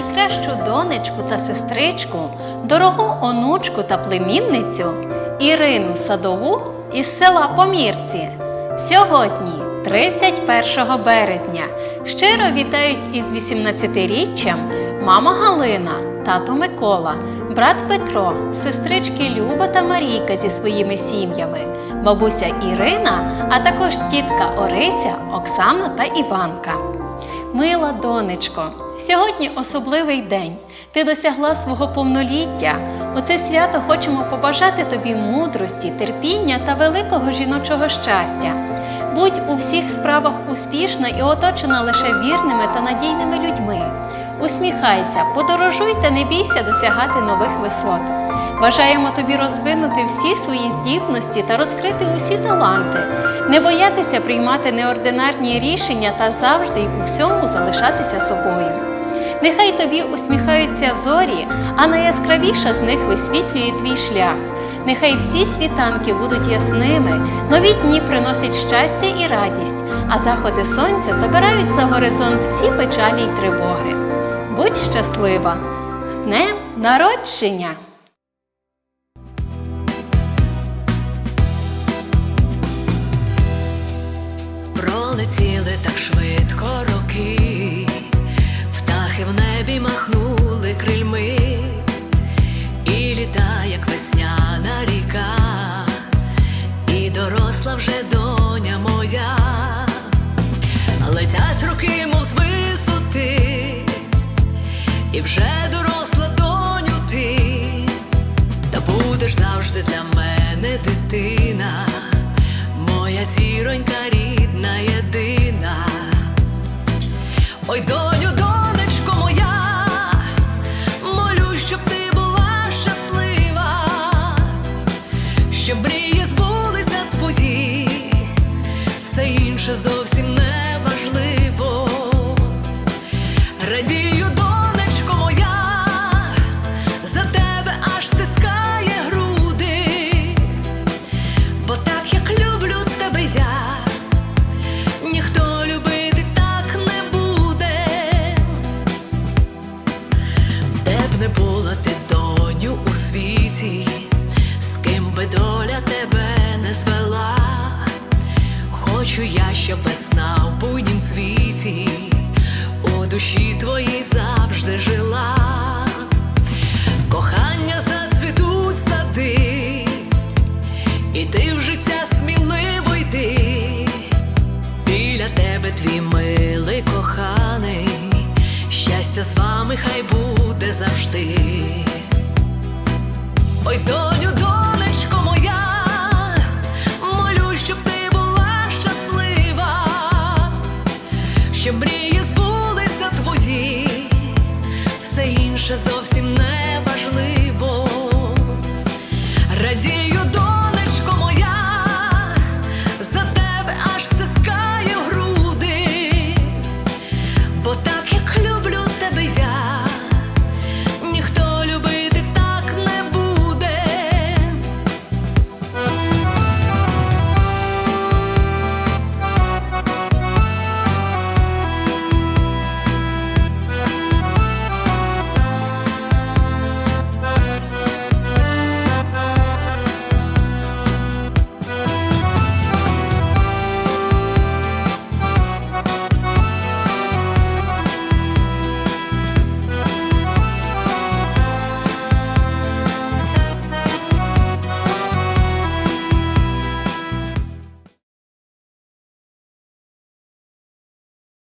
найкращу донечку та сестричку, дорогу онучку та племінницю Ірину Садову із села Помірці. Сьогодні, 31 березня, щиро вітають із 18-річчям мама Галина, тато Микола, брат Петро, сестрички Люба та Марійка зі своїми сім'ями, бабуся Ірина, а також тітка Орися, Оксана та Іванка. Мила донечко, сьогодні особливий день. Ти досягла свого повноліття. У це свято хочемо побажати тобі мудрості, терпіння та великого жіночого щастя. Будь у всіх справах успішна і оточена лише вірними та надійними людьми. Усміхайся, подорожуй та не бійся досягати нових висот. Бажаємо тобі розвинути всі свої здібності та розкрити усі таланти, не боятися приймати неординарні рішення та завжди й у всьому залишатися собою. Нехай тобі усміхаються зорі, а найяскравіша з них висвітлює твій шлях. Нехай всі світанки будуть ясними, нові дні приносять щастя і радість, а заходи сонця забирають за горизонт всі печалі й тривоги. Будь щаслива! З днем народження! Пролетіли так швидко роки, птахи в небі махнули крильми, і літа, як весняна ріка, і доросла вже доня моя, летять роки, мов з висоти, і вже доросла доню ти, та будеш завжди для мене дитина, моя зіронька Ой, доню, щоб весна в буйнім світі, у душі твоїй завжди жила, кохання зацвітуть сади, і ти в життя сміливо йди, біля тебе твій милий коханий, щастя з вами хай буде завжди. Ой, доню більше зовсім не важливо.